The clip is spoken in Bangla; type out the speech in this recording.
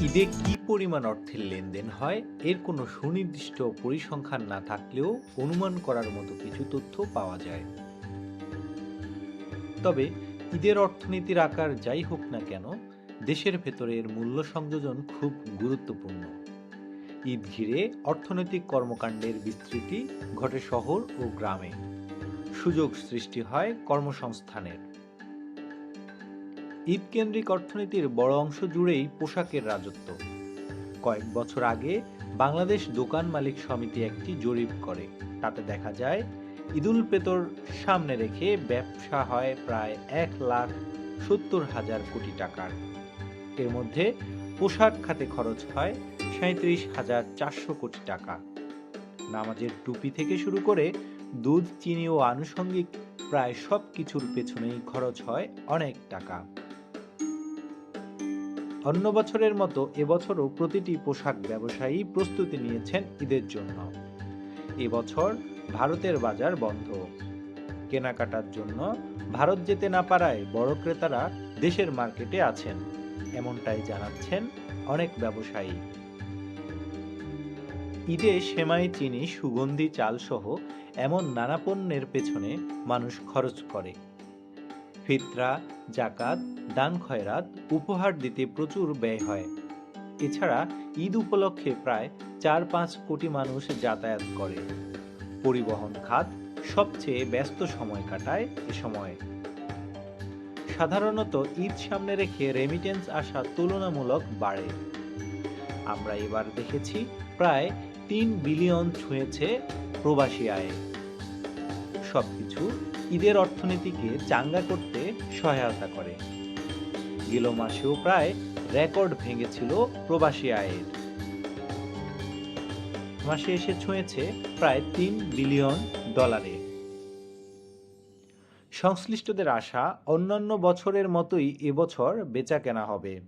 ঈদে কি পরিমাণ অর্থের লেনদেন হয়? এর কোনো সুনির্দিষ্ট পরিসংখ্যান না থাকলেও অনুমান করার মতো কিছু তথ্য পাওয়া যায়। তবে ঈদের অর্থনীতির আকার যাই হোক না কেন, দেশের ভেতরে এর মূল্য সংযোজন খুব গুরুত্বপূর্ণ। ঈদ ঘিরে অর্থনৈতিক কর্মকাণ্ডের বিস্তৃতি ঘটে শহর ও গ্রামে। সুযোগ সৃষ্টি হয় কর্মসংস্থানের। ঈদ কেন্দ্রিক অর্থনীতির বড় অংশ জুড়েই পোশাকের রাজত্ব। কয়েক বছর আগে বাংলাদেশ দোকান মালিক সমিতি একটি জরিপ করে। তাতে দেখা যায়, ঈদুল ফিতর সামনে রেখে ব্যবসা হয় প্রায় এক লাখ সত্তর হাজার কোটি টাকার। এর মধ্যে পোশাক খাতে খরচ হয় সাঁত্রিশ হাজার চারশো কোটি টাকা। নামাজের টুপি থেকে শুরু করে দুধ, চিনি ও আনুষঙ্গিক প্রায় সব কিছুর পেছনেই খরচ হয় অনেক টাকা। অন্য বছরের মতো এবছরও প্রতিটি পোশাক ব্যবসায়ী প্রস্তুতি নিয়েছেন ঈদের জন্য। এবছর ভারতের বাজার বন্ধ। কেনাকাটার জন্য ভারত যেতে না পারায় বড় ক্রেতারা দেশের মার্কেটে আছেন, এমনটাই জানাচ্ছেন অনেক ব্যবসায়ী। ঈদে সেমাই, চিনি, সুগন্ধি চাল সহ এমন নানা পণ্যের পেছনে মানুষ খরচ করে। ফিতরা, জাকাত, দান খয়রাত, উপহার দিতে প্রচুর ব্যয় হয়। এছাড়া ঈদ উপলক্ষে প্রায় চার পাঁচ কোটি মানুষ যাতায়াত করে। পরিবহন খাত সবচেয়ে ব্যস্ত সময় কাটায় এ সময়। সাধারণত ঈদ সামনে রেখে রেমিটেন্স আসা তুলনামূলক বাড়ে। আমরা এবার দেখেছি প্রায় তিন বিলিয়ন ছুঁয়েছে প্রবাসী আয়। সবকিছু ঈদের অর্থনীতিকে চাঙ্গা করতে সহায়তা করে। গেল মাসেও প্রায় রেকর্ড ভেঙেছিল প্রবাসী আয়ের। মাসে এসে ছুঁয়েছে প্রায় তিন বিলিয়ন ডলারে। সংশ্লিষ্টদের আশা অন্যান্য বছরের মতোই এবছর বেচা কেনা হবে।